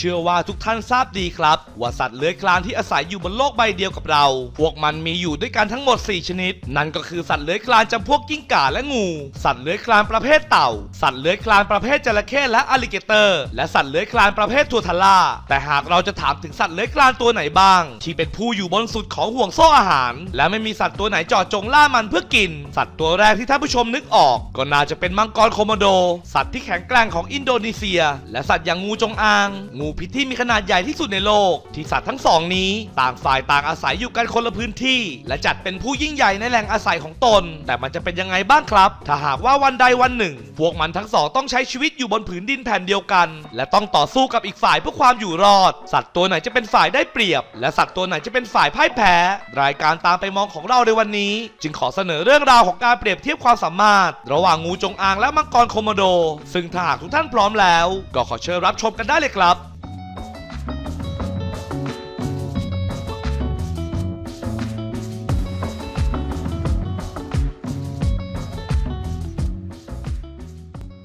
ชื่อว่าทุกท่านทราบดีครับ ว่าสัตว์เลื้อยคลานที่อาศัยอยู่บนโลกใบเดียวกับเรา พวกมันมีอยู่ด้วยกันทั้งหมด 4 ชนิด นั่นก็คือสัตว์เลื้อยคลานจำพวกกิ้งก่าและงู สัตว์เลื้อยคลานประเภทเต่า สัตว์เลื้อยคลานประเภทจระเข้และอลิเกเตอร์ และสัตว์เลื้อยคลานประเภททัวทาร่าแต่หากเราจะถามถึงสัตว์เลื้อยคลานตัวไหนบ้าง ที่เป็นผู้อยู่บนสุดของห่วงโซ่อาหาร และไม่มีสัตว์ตัวไหนเจาะจงล่ามันเพื่อกิน สัตว์ตัวแรกที่ท่านผู้ชมนึกออก ก็น่าจะเป็นมังกรโคโมโด สัตว์ที่แข็งแกร่งของอินโดนีเซีย และสัตว์อย่างงูจงอาง งูพิษที่มีขนาดใหญ่ที่สุดในโลก ที่สัตว์ทั้งสองนี้ ต่างฝ่ายต่างอาศัยอยู่กันคนละพื้นที่ และจัดเป็นผู้ยิ่งใหญ่ในแหล่งอาศัยของตน แต่มันจะเป็นยังไงบ้างครับ ถ้าหากว่าวันใดวันหนึ่ง พวกมันทั้งสองต้องใช้ชีวิตอยู่บนผืนดินแผ่นเดียวกัน และต้องต่อสู้กับอีกฝ่ายเพื่อความอยู่รอด สัตว์ตัวไหนจะเป็นฝ่ายได้เปรียบ และสัตว์ตัวไหนจะเป็นฝ่ายพ่ายแพ้ รายการตามไปมองของเราในวันนี้ จึงขอเสนอเรื่องราวของการเปรียบเทียบความสามารถ ระหว่างงูจงอางและมังกรโคโมโด ซึ่งถ้าหากทุกท่านพร้อมแล้ว ก็ขอเชิญรับชมกันได้เลยครับ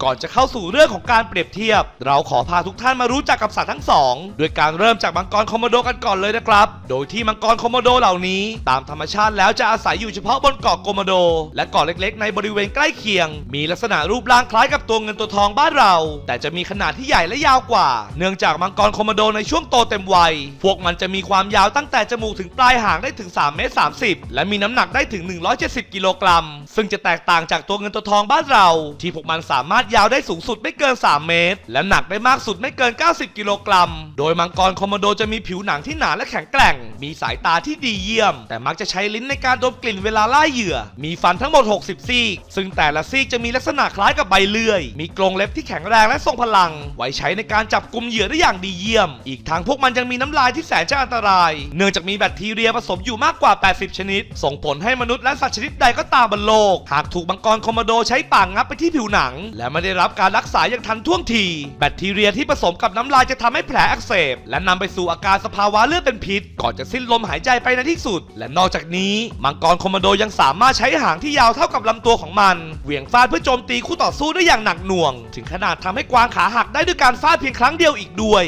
ก่อนจะเข้าสู่เรื่องของการเปรียบเทียบ เราขอพาทุกท่านมารู้จักกับสัตว์ทั้งสองโดยการเริ่มจากมังกรโคโมโดกันก่อนเลยนะครับ โดยที่มังกรโคโมโดเหล่านี้ ตามธรรมชาติแล้วจะอาศัยอยู่เฉพาะบนเกาะโคโมโด และเกาะเล็กๆ ในบริเวณใกล้เคียง มีลักษณะรูปร่างคล้ายกับตัวเงินตัวทองบ้านเรา แต่จะมีขนาดที่ใหญ่และยาวกว่า เนื่องจากมังกรโคโมโดในช่วงโตเต็มวัย พวกมันจะมีความยาวตั้งแต่จมูกถึงปลายหางได้ถึง3เมตร30 และมีน้ำหนักได้ถึง 170 กิโลกรัม ซึ่งจะแตกต่างจากตัวเงินตัวทองบ้านเรา ที่พวกมันสามารถยาวได้สูงสุดไม่เกิน 3 เมตร และหนักได้มากสุดไม่เกิน 90 กิโลกรัม โดยมังกรคโมโดจะมีผิวหนังที่หนาและแข็งแกร่ง มีสายตาที่ดีเยี่ยม แต่มักจะใช้ลิ้นในการดมกลิ่นเวลาล่าเหยื่อ มีฟันทั้งหมด 60 ซี่ ซึ่งแต่ละซี่จะมีลักษณะคล้ายกับใบเลื่อย มีกรงเล็บที่แข็งแรงและทรงพลัง ไว้ใช้ในการจับกลุ่มเหยื่อได้อย่างดีเยี่ยม อีกทั้งพวกมันยังมีน้ำลายที่แสนจะอันตราย เนื่องจากมีแบคทีเรียผสมอยู่มากกว่า 80 ชนิด ส่งผลให้มนุษย์และสัตว์ชนิดใดก็ตามบนโลก หากถูกมังกรคโมโดใช้ปากงับไปที่ผิวหนัง และไม่ได้รับการรักษาอย่างทันท่วงที แบคทีเรียที่ผสมกับน้ำลายจะทำให้แผลอักเสบ และนำไปสู่อาการสภาวะเลือดเป็นพิษ ก่อนจะสิ้นลมหายใจไปในที่สุด และนอกจากนี้มังกรคอมโดยังสามารถใช้หางที่ยาวเท่ากับลำตัวของมันเหวี่ยงฟาดเพื่อโจมตีคู่ต่อสู้ได้อย่างหนักหน่วง ถึงขนาดทำให้กวางขาหักได้ด้วยการฟาดเพียงครั้งเดียวอีกด้วย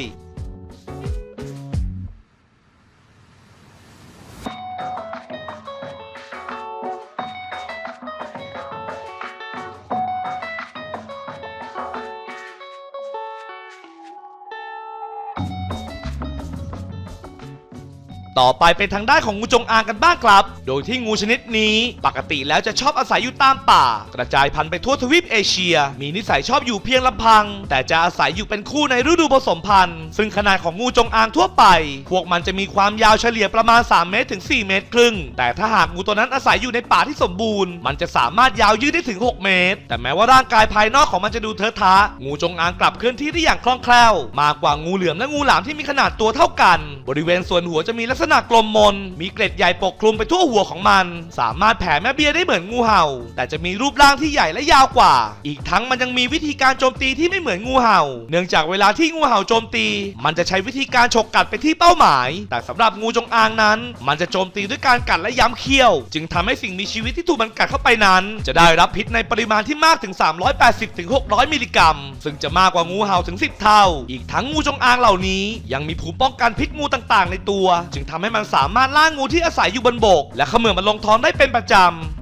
ต่อไปเป็นทางด้านของงูจงอางกันบ้างครับ โดยที่งูชนิดนี้ปกติแล้วจะชอบอาศัยอยู่ตามป่า กระจายพันธุ์ไปทั่วทวีปเอเชีย มีนิสัยชอบอยู่เพียงลำพัง แต่จะอาศัยอยู่เป็นคู่ในฤดูผสมพันธุ์ ซึ่งขนาดของงูจงอางทั่วไป พวกมันจะมีความยาวเฉลี่ยประมาณ 3 เมตรถึง 4 เมตรครึ่ง แต่ถ้าหากงูตัวนั้นอาศัยอยู่ในป่าที่สมบูรณ์ มันจะสามารถยาวยืดได้ถึง 6 เมตร แต่แม้ว่าร่างกายภายนอกของมันจะดูเทอะทะ งูจงอางกลับเคลื่อนที่ได้อย่างคล่องแคล่ว มากกว่างูเหลือมและงูหลามที่มีขนาดตัวเท่ากัน บริเวณส่วนหัวจะมีลักษณะกลมมน มีเกล็ดใหญ่ปกคลุมไปทั่วหัวของมัน สามารถแผ่แม่เบี้ยได้เหมือนงูเห่า แต่จะมีรูปร่างที่ใหญ่และยาวกว่า อีกทั้งมันยังมีวิธีการโจมตีที่ไม่เหมือนงูเห่า เนื่องจากเวลาที่งูเห่าโจมตี มันจะใช้วิธีการฉกกัดไปที่เป้าหมาย แต่สำหรับงูจงอางนั้น มันจะโจมตีด้วยการกัดและย้ำเคี้ยว จึงทำให้สิ่งมีชีวิตที่ถูกมันกัดเข้าไปนั้น จะได้รับพิษในปริมาณที่มากถึง 380ถึง600 มิลลิกรัม ซึ่งจะมากกว่างูเห่าถึง 10 เท่า อีกทั้งงูจงอางเหล่านี้ ยังมีภูมิป้องกันพิษงูต่างๆ ในตัว จึงทำให้มันสามารถล่างูที่อาศัยอยู่บนบก และเขมือบมันลงท้องได้เป็นประจำ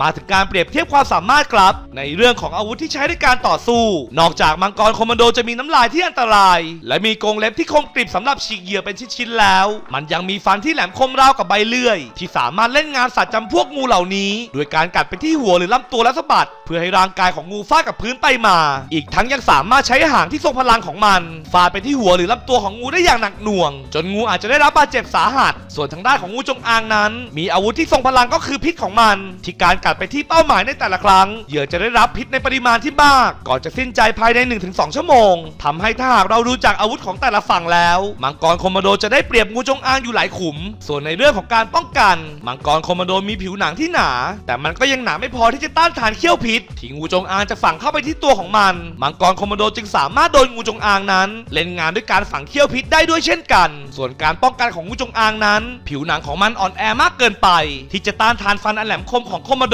มาถึงการเปรียบเทียบความสามารถครับ ในเรื่องของอาวุธที่ใช้ในการต่อสู้ นอกจากมังกรคอมมานโดจะมีน้ำลายที่อันตราย และมีกรงเล็บที่คมกริบสำหรับฉีกเหยื่อเป็นชิ้นๆแล้ว มันยังมีฟันที่แหลมคมราวกับใบเลื่อย ที่สามารถเล่นงานสัตว์จำพวกงูเหล่านี้ โดยการกัดไปที่หัวหรือลำตัวและสะบัด เพื่อให้ร่างกายของงูฟาดกับพื้นไปมา อีกทั้งยังสามารถใช้หางที่ทรงพลังของมันฟาดไปที่หัวหรือลำตัวของงูได้อย่างหนักหน่วง จนงูอาจจะได้รับบาดเจ็บสาหัส ส่วนทางด้านของงูจงอางนั้น มีอาวุธที่ทรงพลังก็คือพิษของมันที่การกัดไปที่เป้าหมายในแต่ละครั้ง เหยื่อจะได้รับพิษในปริมาณที่มาก ก่อนจะสิ้นใจภายใน 1-2 ชั่วโมงทำให้ถ้าหากเรารู้จักอาวุธของแต่ละฝั่งแล้ว มังกรคอมโมโดจะได้เปรียบงูจงอางอยู่หลายขุม ส่วนในเรื่องของการป้องกัน มังกรคอมโมโดมีผิวหนังที่หนา แต่มันก็ยังหนาไม่พอที่จะต้านทานเขี้ยวพิษที่งูจงอางจะฝังเข้าไปที่ตัวของมัน มังกรคอมโมโดจึงสามารถโดนงูจงอางนั้น เล่นงานด้วยการฝังเขี้ยวพิษได้ด้วยเช่นกัน ส่วนการป้องกันของงูจงอางนั้น ผิวหนังของมันอ่อนแอมากเกินไป ที่จะต้านทานฟันอันแหลมคมของคอมโมโด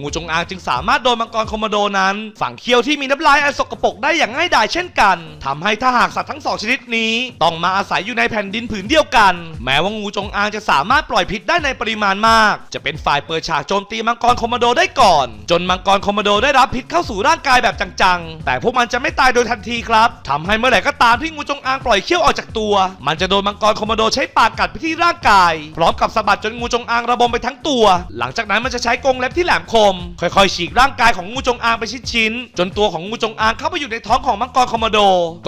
งูจงอางจึงสามารถโดนมังกรคอมโมโดนั้น ฝังเขี้ยวที่มีน้ำลายอันสกปรกได้อย่างง่ายดายเช่นกันทำให้ถ้าหากสัตว์ทั้งสองชนิดนี้ ต้องมาอาศัยอยู่ในแผ่นดินผืนเดียวกัน แม้ว่างูจงอางจะสามารถปล่อยพิษได้ในปริมาณมาก จะเป็นฝ่ายเปิดฉากโจมตีมังกรคอมโมโดได้ก่อน จนมังกรคอมโมโดได้รับพิษเข้าสู่ร่างกายแบบจังๆ แต่พวกมันจะไม่ตายโดยทันทีครับทำให้เมื่อไหร่ก็ตามที่งูจงอางปล่อยเขี้ยวออกจากตัว มันจะโดนมังกรคอมโมโดใช้ปากกัดไปที่ร่างกาย พร้อมกับสะบัดจนงูจงอางระบมไปทั้งตัว หลังจากนั้นมันจะใช้กรงเล็บที่แหลมคม ค่อยๆ ฉีกร่างกายของงูจงอางไปชิ้นๆจนตัวของงูจงอางเข้าไปอยู่ในท้องของมังกรคอมโมโด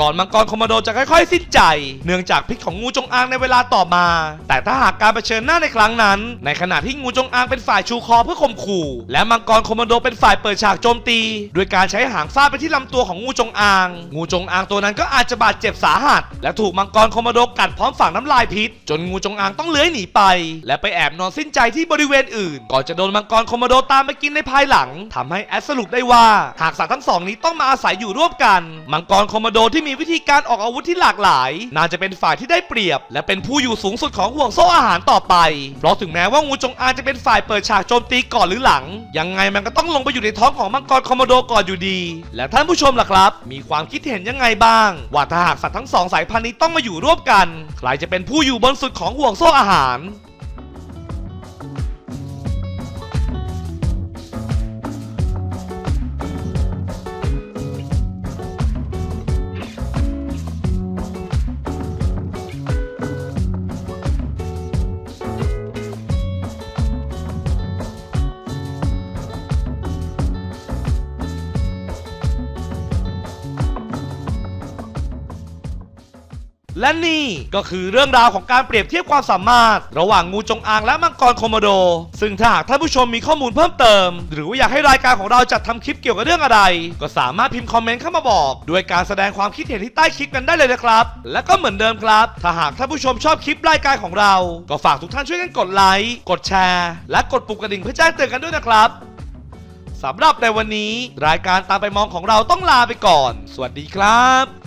ก่อนมังกรคอมโมโดจะค่อยๆ สิ้นใจ เนื่องจากพิษของงูจงอางในเวลาต่อมา แต่ถ้าหากการเผชิญหน้าในครั้งนั้น ในขณะที่งูจงอางเป็นฝ่ายชูคอเพื่อข่มขู่ และมังกรคอมโมโดเป็นฝ่ายเปิดฉากโจมตีด้วยการใช้หางฟาดไปที่ลำตัวของงูจงอาง งูจงอางตัวนั้นก็อาจจะบาดเจ็บสาหัส และถูกมังกรคอมโมโดกัดพร้อมฝังน้ำลายพิษ จนงูจงอางต้องเลื้อยหนีไป และไปแอบนอนสิ้นใจที่บริเวณอื่น ก่อนจะโดนมังกรคอมโมโดตามไปกินในภายหลังทำให้แอดสรุปได้ว่า หากสัตว์ทั้งสองนี้ต้องมาอาศัยอยู่ร่วมกัน มังกรคอมโมโดที่มีวิธีการออกอาวุธที่หลากหลาย น่าจะเป็นฝ่ายที่ได้เปรียบ และเป็นผู้อยู่สูงสุดของห่วงโซ่อาหารต่อไป เพราะถึงแม้ว่างูจงอางจะเป็นฝ่ายเปิดฉากโจมตีก่อนหรือหลัง ยังไงมันก็ต้องลงไปอยู่ในท้องของมังกรคอมโมโดก่อนอยู่ดี และท่านผู้ชมล่ะครับ มีความคิดเห็นยังไงบ้าง ว่าถ้าหากสัตว์ทั้งสองสายพันธุ์นี้ต้องมาอยู่ร่วมกัน ใครจะเป็นผู้อยู่บนสุดของห่วงโซ่อาหาร และนี่ก็คือเรื่องราวของการเปรียบเทียบความสามารถ ระหว่างงูจงอางและมังกรโคโมโด ซึ่งถ้าหากท่านผู้ชมมีข้อมูลเพิ่มเติม หรือว่าอยากให้รายการของเราจัดทำคลิปเกี่ยวกับเรื่องอะไร ก็สามารถพิมพ์คอมเมนต์เข้ามาบอกด้วยการแสดงความคิดเห็นที่ใต้คลิปกันได้เลยนะครับ และก็เหมือนเดิมครับ ถ้าหากท่านผู้ชมชอบคลิปรายการของเรา ก็ฝากทุกท่านช่วยกันกดไลค์ กดแชร์ และกดปุ่มกระดิ่งเพื่อแจ้งเตือนกันด้วยนะครับสำหรับในวันนี้ รายการตามไปมองของเราต้องลาไปก่อน สวัสดีครับ